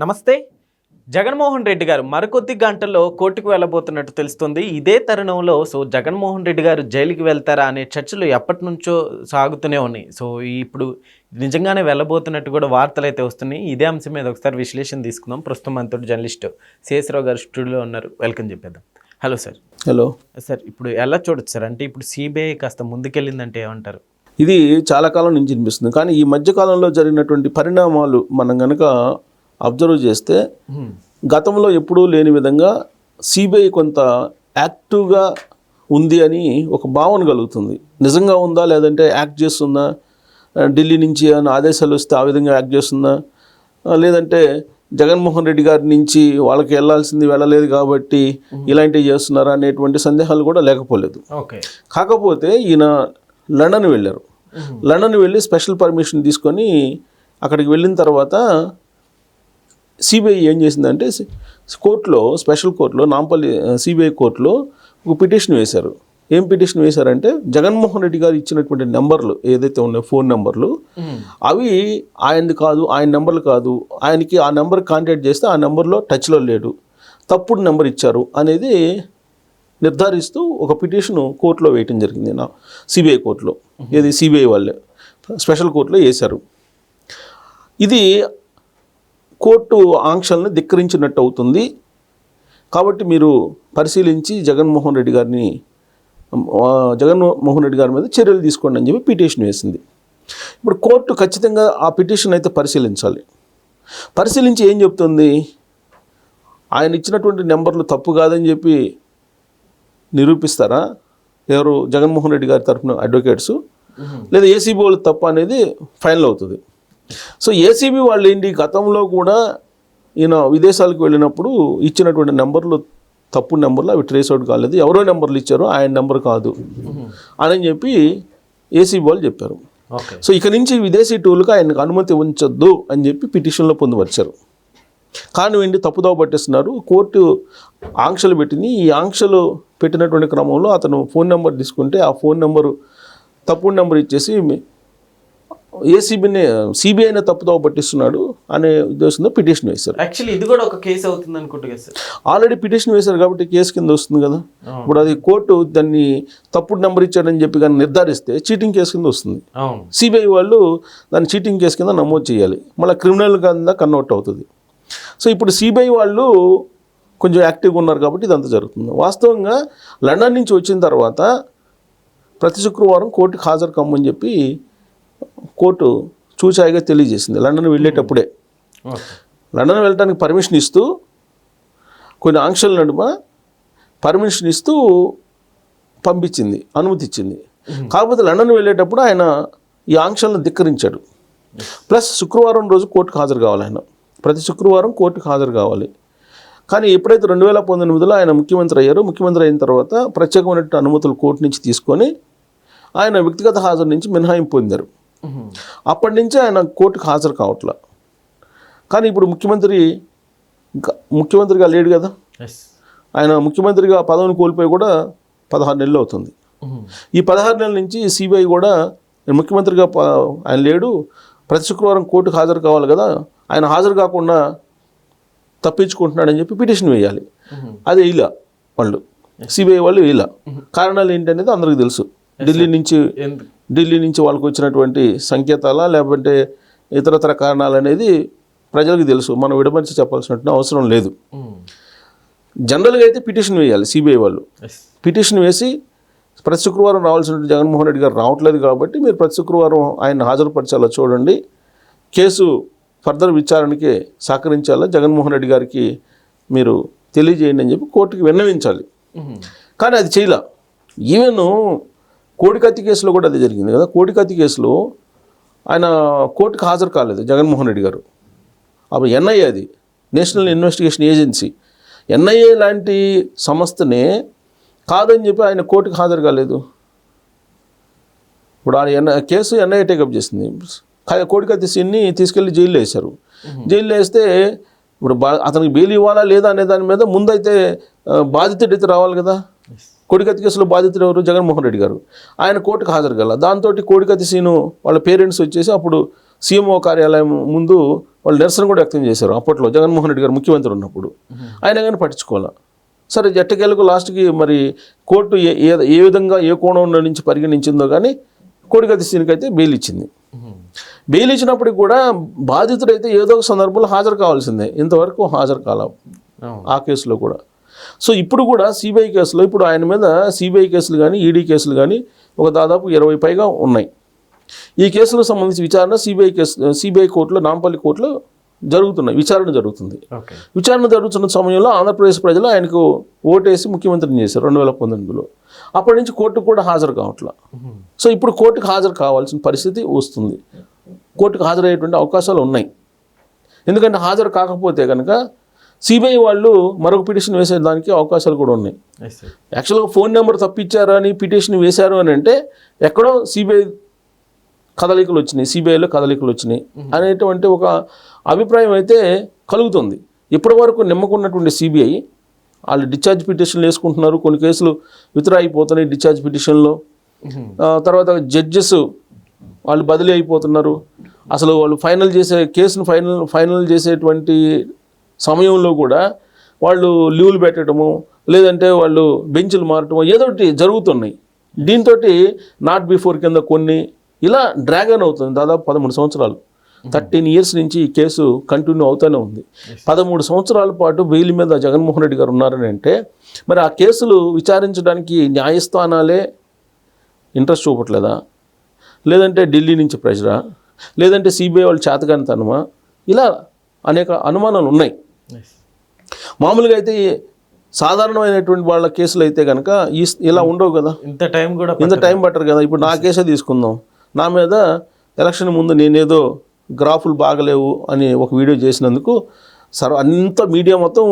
నమస్తే. జగన్మోహన్ రెడ్డి గారు మరికొద్ది గంటల్లో కోర్టుకు వెళ్ళబోతున్నట్టు తెలుస్తుంది. ఇదే తరుణంలో సో జగన్మోహన్ రెడ్డి గారు జైలుకి వెళ్తారా అనే చర్చలు ఎప్పటి నుంచో సాగుతూనే ఉన్నాయి. సో ఇప్పుడు నిజంగానే వెళ్ళబోతున్నట్టు కూడా వార్తలు అయితే వస్తున్నాయి. ఇదే అంశం మీద ఒకసారి విశ్లేషణ తీసుకుందాం. ప్రస్తుతం మనతో జర్నలిస్ట్ శేషరావు గారు స్టూడియోలో ఉన్నారు. వెల్కమ్ చెప్పేద్దాం. Hello sir. హలో. సార్ ఇప్పుడు ఎలా చూడొచ్చు సార్? అంటే ఇప్పుడు సిబిఐ కాస్త ముందుకెళ్ళిందంటే ఏమంటారు? ఇది చాలా కాలం నుంచి అనిపిస్తుంది. కానీ ఈ మధ్య కాలంలో జరిగినటువంటి పరిణామాలు మనం కనుక అబ్జర్వ్ చేస్తే గతంలో ఎప్పుడూ లేని విధంగా సిబిఐ కొంత యాక్టివ్గా ఉంది అని ఒక భావన కలుగుతుంది. నిజంగా ఉందా? లేదంటే యాక్ట్ చేస్తుందా? ఢిల్లీ నుంచి ఏమైనా ఆదేశాలు వస్తే ఆ విధంగా యాక్ట్ చేస్తుందా? లేదంటే జగన్మోహన్ రెడ్డి గారి నుంచి వాళ్ళకి వెళ్ళాల్సింది వెళ్ళలేదు కాబట్టి ఇలాంటివి చేస్తున్నారా అనేటువంటి సందేహాలు కూడా లేకపోలేదు. ఓకే. కాకపోతే ఈయన లండన్ వెళ్ళారు. లండన్ వెళ్ళి స్పెషల్ పర్మిషన్ తీసుకొని అక్కడికి వెళ్ళిన తర్వాత సిబిఐ ఏం చేసిందంటే కోర్టులో స్పెషల్ కోర్టులో నాంపల్లి సిబిఐ కోర్టులో ఒక పిటిషన్ వేశారు. ఏం పిటిషన్ వేశారంటే జగన్మోహన్ రెడ్డి గారు ఇచ్చినటువంటి నెంబర్లు ఏదైతే ఉన్నాయో ఫోన్ నెంబర్లు అవి ఆయనది కాదు ఆయన నెంబర్లు కాదు ఆయనకి ఆ నెంబర్ కాంటాక్ట్ చేస్తే ఆ నెంబర్లో టచ్లో లేడు తప్పుడు నెంబర్ ఇచ్చారు అనేది నిర్ధారిస్తూ ఒక పిటిషన్ కోర్టులో వేయటం జరిగింది నా సిబిఐ కోర్టులో. ఇది సిబిఐ వాళ్ళే. స్పెషల్ కోర్టులో వేశారు. ఇది కోర్టు ఆంక్షలను ధిక్కరించినట్టు అవుతుంది. కాబట్టి మీరు పరిశీలించి జగన్మోహన్ రెడ్డి గారిని జగన్మోహన్ రెడ్డి గారి మీద చర్యలు తీసుకోండి అని చెప్పి పిటిషన్ వేసింది. ఇప్పుడు కోర్టు ఖచ్చితంగా ఆ పిటిషన్ అయితే పరిశీలించాలి. పరిశీలించి ఏం చెప్తుంది? ఆయన ఇచ్చినటువంటి నెంబర్లు తప్పు కాదని చెప్పి నిరూపిస్తారా? ఎవరు? జగన్మోహన్ రెడ్డి గారి తరఫున అడ్వకేట్స్? లేదా ఏసీబీ వాళ్ళు తప్పు అనేది ఫైనల్ అవుతుంది. సో ఏసీబీ వాళ్ళు ఏంటి గతంలో కూడా ఈయన విదేశాలకు వెళ్ళినప్పుడు ఇచ్చినటువంటి నెంబర్లు తప్పు నెంబర్లు అవి ట్రేస్ అవుట్ కాలేదు. ఎవరో నెంబర్లు ఇచ్చారో ఆయన నెంబర్ కాదు అని చెప్పి ఏసీబీ వాళ్ళు చెప్పారు. సో ఇక నుంచి విదేశీ టూర్లకు ఆయనకు అనుమతి ఉంచొద్దు అని చెప్పి పిటిషన్లో పొందుపరిచారు. కానీ ఏంటి? తప్పుదోవ పట్టిస్తున్నారు. కోర్టు ఆంక్షలు పెట్టింది. ఈ ఆంక్షలు పెట్టినటువంటి క్రమంలో అతను ఫోన్ నెంబర్ తీసుకుంటే ఆ ఫోన్ నెంబరు తప్పుడు నెంబర్ ఇచ్చేసి ఏసీబీని సిబిఐనే తప్పుదోవ పట్టిస్తున్నాడు అనే ఉద్దేశంతో పిటిషన్ వేశారు. యాక్చువల్లీ ఇది కూడా ఒక కేసు అవుతుంది అనుకుంటా కదా సార్. ఆల్రెడీ పిటిషన్ వేశారు కాబట్టి కేసు కింద వస్తుంది కదా. ఇప్పుడు అది కోర్టు దాన్ని తప్పుడు నెంబర్ ఇచ్చాడని చెప్పి కానీ నిర్ధారిస్తే చీటింగ్ కేసు కింద వస్తుంది. సిబిఐ వాళ్ళు దాన్ని చీటింగ్ కేసు కింద నమోదు చేయాలి. మళ్ళీ క్రిమినల్ కింద కన్వర్ట్ అవుతుంది. సో ఇప్పుడు సిబిఐ వాళ్ళు కొంచెం యాక్టివ్గా ఉన్నారు కాబట్టి ఇదంతా జరుగుతుంది. వాస్తవంగా లండన్ నుంచి వచ్చిన తర్వాత ప్రతి శుక్రవారం కోర్టుకి హాజరు కమ్మని చెప్పి కోర్టు చూచాయిగా తెలియజేసింది. లండన్ వెళ్ళేటప్పుడే. లండన్ వెళ్ళడానికి పర్మిషన్ ఇస్తూ కొన్ని ఆంక్షల నడుమ పర్మిషన్ ఇస్తూ పంపించింది అనుమతి ఇచ్చింది కాకపోతే లండన్ వెళ్ళేటప్పుడు ఆయన ఈ ఆంక్షలను ధిక్కరించాడు. ప్లస్ శుక్రవారం రోజు కోర్టుకు హాజరు కావాలి ఆయన. ప్రతి శుక్రవారం కోర్టుకు హాజరు కావాలి. కానీ ఎప్పుడైతే రెండు వేల పంతొమ్మిదిలో ఆయన ముఖ్యమంత్రి అయ్యారో ముఖ్యమంత్రి అయిన తర్వాత ప్రత్యేకమైనటువంటి అనుమతులు కోర్టు నుంచి తీసుకొని ఆయన వ్యక్తిగత హాజరు నుంచి మినహాయింపు పొందారు. అప్పటి నుంచి ఆయన కోర్టుకు హాజరు కావట్లా. కానీ ఇప్పుడు ముఖ్యమంత్రి ముఖ్యమంత్రిగా లేడు కదా. ఆయన ముఖ్యమంత్రిగా పదవిని కోల్పోయి కూడా పదహారు నెలలు అవుతుంది. ఈ పదహారు నెలల నుంచి సిబిఐ కూడా ముఖ్యమంత్రిగా ఆయన లేడు. ప్రతి శుక్రవారం కోర్టుకు హాజరు కావాలి కదా. ఆయన హాజరు కాకుండా తప్పించుకుంటున్నాడని చెప్పి పిటిషన్ వేయాలి. అది ఇలా వాళ్ళు. సిబిఐ వాళ్ళు ఇలా. కారణాలు ఏంటనేది అందరికీ తెలుసు. ఢిల్లీ నుంచి ఢిల్లీ నుంచి వాళ్ళకు వచ్చినటువంటి సంకేతాలా లేకపోతే ఇతరతర కారణాలు అనేది ప్రజలకు తెలుసు. మనం విడమర్చి చెప్పాల్సినటువంటి అవసరం లేదు. జనరల్గా అయితే పిటిషన్ వేయాలి సిబిఐ వాళ్ళు. పిటిషన్ వేసి ప్రతి శుక్రవారం రావాల్సిన జగన్మోహన్ రెడ్డి గారు రావట్లేదు కాబట్టి మీరు ప్రతి శుక్రవారం ఆయన హాజరుపరచాలో చూడండి. కేసు ఫర్దర్ విచారణకి సహకరించాలా జగన్మోహన్ రెడ్డి గారికి మీరు తెలియజేయండి అని చెప్పి కోర్టుకి విన్నవించాలి. కానీ అది చేయలే. ఈవెన్ కోడికత్తి కేసులో కూడా అది జరిగింది కదా. కోడికత్తి కేసులో ఆయన కోర్టుకు హాజరు కాలేదు జగన్మోహన్ రెడ్డి గారు. అప్పుడు ఎన్ఐఏ అది నేషనల్ ఇన్వెస్టిగేషన్ ఏజెన్సీ. ఎన్ఐఏ లాంటి సంస్థనే కాదని చెప్పి ఆయన కోర్టుకు హాజరు కాలేదు. ఇప్పుడు ఆయన ఎన్ కేసు ఎన్ఐఏ టేకప్ చేసింది. కోడికత్తి సీన్ని తీసుకెళ్ళి జైల్లో వేశారు. జైల్లో వేస్తే ఇప్పుడు బా అతనికి బెయిల్ ఇవ్వాలా లేదా అనే దాని మీద ముందైతే ఆ, బాధితుడు అయితే రావాలి కదా. కోడికత్తి కేసులో బాధితుడు ఎవరు? జగన్మోహన్ రెడ్డి గారు. ఆయన కోర్టుకు హాజరు కల దాంతో కోడికత్తి సీను వాళ్ళ పేరెంట్స్ వచ్చేసి అప్పుడు సీఎంఓ కార్యాలయం ముందు వాళ్ళు నిరసన కూడా వ్యక్తం చేశారు. అప్పట్లో జగన్మోహన్ రెడ్డి గారు ముఖ్యమంత్రి ఉన్నప్పుడు. ఆయన కానీ పట్టించుకోవాలా. సరే జట్టకేలకు లాస్ట్కి మరి కోర్టు ఏ ఏ- విధంగా ఏ కోణంలో నుంచి పరిగణించిందో కానీ కోడిగతి సీన్కైతే బెయిల్ ఇచ్చింది. బెయిల్ ఇచ్చినప్పటికి కూడా బాధితుడైతే ఏదో ఒక సందర్భంలో హాజరు కావాల్సిందే. ఇంతవరకు హాజరు అవును. ఆ కేసులో కూడా. సో ఇప్పుడు కూడా సిబిఐ కేసులో ఇప్పుడు ఆయన మీద సిబిఐ కేసులు కానీ ఈడీ కేసులు కానీ ఒక దాదాపు ఇరవై పైగా ఉన్నాయి. ఈ కేసులకు సంబంధించి విచారణ సిబిఐ కేసు సిబిఐ కోర్టులో నాంపల్లి కోర్టులో జరుగుతున్నాయి. విచారణ జరుగుతుంది. విచారణ జరుగుతున్న సమయంలో ఆంధ్రప్రదేశ్ ప్రజలు ఆయనకు ఓటేసి ముఖ్యమంత్రిని చేశారు రెండు వేల పంతొమ్మిదిలో. అప్పటి నుంచి కోర్టుకు కూడా హాజరు కావట్లా. సో ఇప్పుడు కోర్టుకు హాజరు కావాల్సిన పరిస్థితి వస్తుంది. కోర్టుకు హాజరయ్యేటువంటి అవకాశాలు ఉన్నాయి. ఎందుకంటే హాజరు కాకపోతే కనుక సిబిఐ వాళ్ళు మరొక పిటిషన్ వేసేదానికి అవకాశాలు కూడా ఉన్నాయి. యాక్చువల్గా ఫోన్ నెంబర్ తప్పించారు అని పిటిషన్ వేశారు అని అంటే ఎక్కడో సిబిఐ కదలికలు వచ్చినాయి సిబిఐలో కదలికలు వచ్చినాయి అనేటువంటి ఒక అభిప్రాయం అయితే కలుగుతుంది. ఇప్పటి వరకు నిమ్మకున్నటువంటి సిబిఐ వాళ్ళు డిశ్చార్జ్ పిటిషన్లు వేసుకుంటున్నారు కొన్ని కేసులు విత్డ్రా అయిపోతున్నాయి డిశ్చార్జ్ పిటిషన్లో. తర్వాత జడ్జెస్ వాళ్ళు బదిలీ అయిపోతున్నారు. అసలు వాళ్ళు ఫైనల్ చేసే కేసును ఫైనల్ ఫైనల్ చేసేటువంటి సమయంలో కూడా వాళ్ళు లీవ్లు పెట్టడము లేదంటే వాళ్ళు బెంచ్లు మారటము ఏదో ఒకటి జరుగుతున్నాయి. దీంతో నాట్ బిఫోర్ కింద కొన్ని ఇలా డ్రాగన్ అవుతుంది దాదాపు పదమూడు సంవత్సరాలు. థర్టీన్ ఇయర్స్ నుంచి ఈ కేసు కంటిన్యూ అవుతూనే ఉంది. పదమూడు సంవత్సరాల పాటు బెయిల్ మీద జగన్మోహన్ రెడ్డి గారు ఉన్నారని అంటే మరి ఆ కేసులు విచారించడానికి న్యాయస్థానాలే ఇంట్రెస్ట్ చూపట్లేదా? లేదంటే ఢిల్లీ నుంచి ప్రెషరా? లేదంటే సిబిఐ వాళ్ళు చేతకానితనమా ఇలా అనేక అనుమానాలు ఉన్నాయి మామూలుగా అయితే సాధారణమైనటువంటి వాళ్ళ కేసులు అయితే కనుక ఈ ఇలా ఉండవు కదా? ఇంత టైం కూడా ఇంత టైం పట్టరు కదా? ఇప్పుడు నా కేసే తీసుకుందాం. నా మీద ఎలక్షన్ ముందు నేనేదో గ్రాఫులు బాగలేవు అని ఒక వీడియో చేసినందుకు సర్వ అంత మీడియా మొత్తం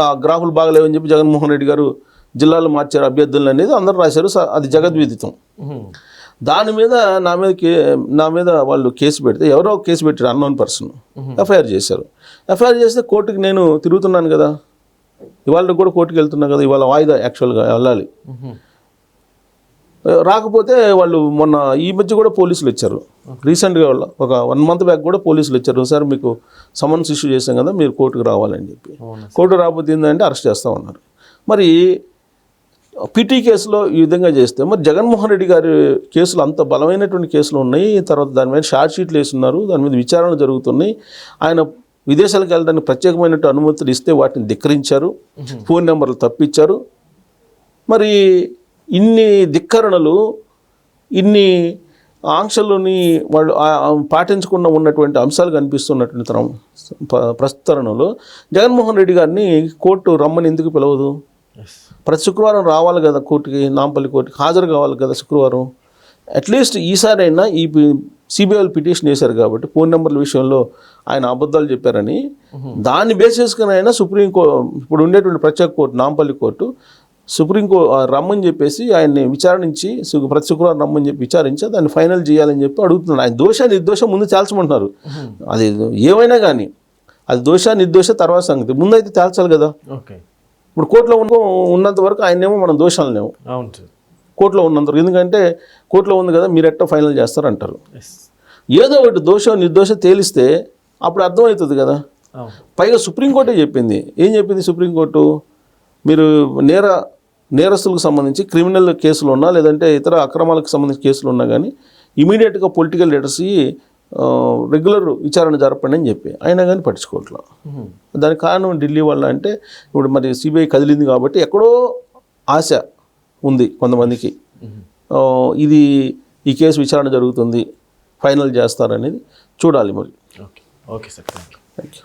ఆ గ్రాఫులు బాగలేవు అని చెప్పి జగన్మోహన్ రెడ్డి గారు జిల్లాలో మార్చారు అభ్యర్థులను అనేది అందరూ రాశారు. అది జగద్విదితం మ్మ్. దాని మీద నా మీద కే నా మీద వాళ్ళు కేసు పెడితే ఎవరో కేసు పెట్టారు అన్నోన్ పర్సన్ ఎఫ్ఐఆర్ చేశారు. ఎఫ్ఐఆర్ చేస్తే కోర్టుకి నేను తిరుగుతున్నాను కదా. ఇవాళ కూడా కోర్టుకి వెళ్తున్నా కదా ఇవాళ వాయిదా యాక్చువల్గా వెళ్ళాలి. రాకపోతే వాళ్ళు మొన్న ఈ మధ్య కూడా పోలీసులు వచ్చారు. రీసెంట్గా వాళ్ళు ఒక వన్ మంత్ బ్యాక్ కూడా పోలీసులు వచ్చారు. సార్ మీకు సమన్స్ ఇష్యూ చేశాం కదా మీరు కోర్టుకు రావాలని చెప్పి. కోర్టు రాకపోతే ఏంటంటే అరెస్ట్ చేస్తా ఉన్నారు మరి పిటి కేసులో ఈ విధంగా చేస్తే మరి జగన్మోహన్ రెడ్డి గారి కేసులు అంత బలమైనటువంటి కేసులు ఉన్నాయి తర్వాత దాని మీద షార్ట్ షీట్లు వేస్తున్నారు దాని మీద విచారణలు జరుగుతున్నాయి. ఆయన విదేశాలకు వెళ్ళడానికి ప్రత్యేకమైనటువంటి అనుమతులు ఇస్తే వాటిని ధిక్కరించారు ఫోన్ నెంబర్లు తప్పించారు. మరి ఇన్ని ధిక్కరణలు ఇన్ని ఆంక్షలని వాళ్ళు పాటించకుండా ఉన్నటువంటి అంశాలు కనిపిస్తున్నటువంటి తరం ప- ప్రస్తుత తరుణంలో జగన్మోహన్ రెడ్డి గారిని కోర్టు రమ్మని ఎందుకు పిలవదు? ప్రతి శుక్రవారం రావాలి కదా కోర్టుకి నాంపల్లి కోర్టుకి హాజరు కావాలి కదా శుక్రవారం. అట్లీస్ట్ ఈసారైనా ఈ సిబిఐ పిటిషన్ వేశారు కాబట్టి ఫోన్ నెంబర్ల విషయంలో ఆయన అబద్ధాలు చెప్పారని. దాన్ని బేస్ చేసుకుని అయినా సుప్రీం కో ఇప్పుడు ఉండేటువంటి ప్రత్యేక కోర్టు నాంపల్లి కోర్టు సుప్రీం కో ఆ, రమ్మని చెప్పేసి ఆయన్ని విచారించి ప్రతి శుక్రవారం రమ్మని చెప్పి విచారించి దాన్ని ఫైనల్ చేయాలని చెప్పి అడుగుతున్నారు. ఆయన దోష నిర్దోషం ముందు తేల్చమంటున్నారు. అది ఏమైనా కానీ అది దోష నిర్దోష తర్వాత సంగతి. ముందైతే తేల్చాలి కదా. ఓకే. ఇప్పుడు కోర్టులో ఉన్న ఉన్నంత వరకు ఆయనేమో మనం దోషాలనేమో అవును సార్. కోర్టులో ఉన్నంత వరకు. ఎందుకంటే కోర్టులో ఉంది కదా మీరు ఎట్టో ఫైనల్ చేస్తారంటారు. ఏదో ఒకటి దోషం నిర్దోషం తేలిస్తే అప్పుడు అర్థమవుతుంది కదా. పైగా సుప్రీంకోర్టే చెప్పింది. ఏం చెప్పింది సుప్రీంకోర్టు? మీరు నేర నేరస్తులకు సంబంధించి క్రిమినల్ కేసులు ఉన్నా లేదంటే ఇతర అక్రమాలకు సంబంధించిన కేసులు ఉన్నా కానీ ఇమీడియట్గా పొలిటికల్ లీడర్స్ రెగ్యులర్ విచారణ జరపండి అని చెప్పి. అయినా కానీ పట్టించుకోవట్లేదు మ్మ్. దానికి కారణం ఢిల్లీ వల్ల అంటే ఇప్పుడు మరి సిబిఐ కదిలింది కాబట్టి ఎక్కడో ఆశ ఉంది కొంతమందికి. ఇది ఈ కేసు విచారణ జరుగుతుంది ఫైనల్ చేస్తారనేది చూడాలి మరి. Okay. Okay sir. Thank you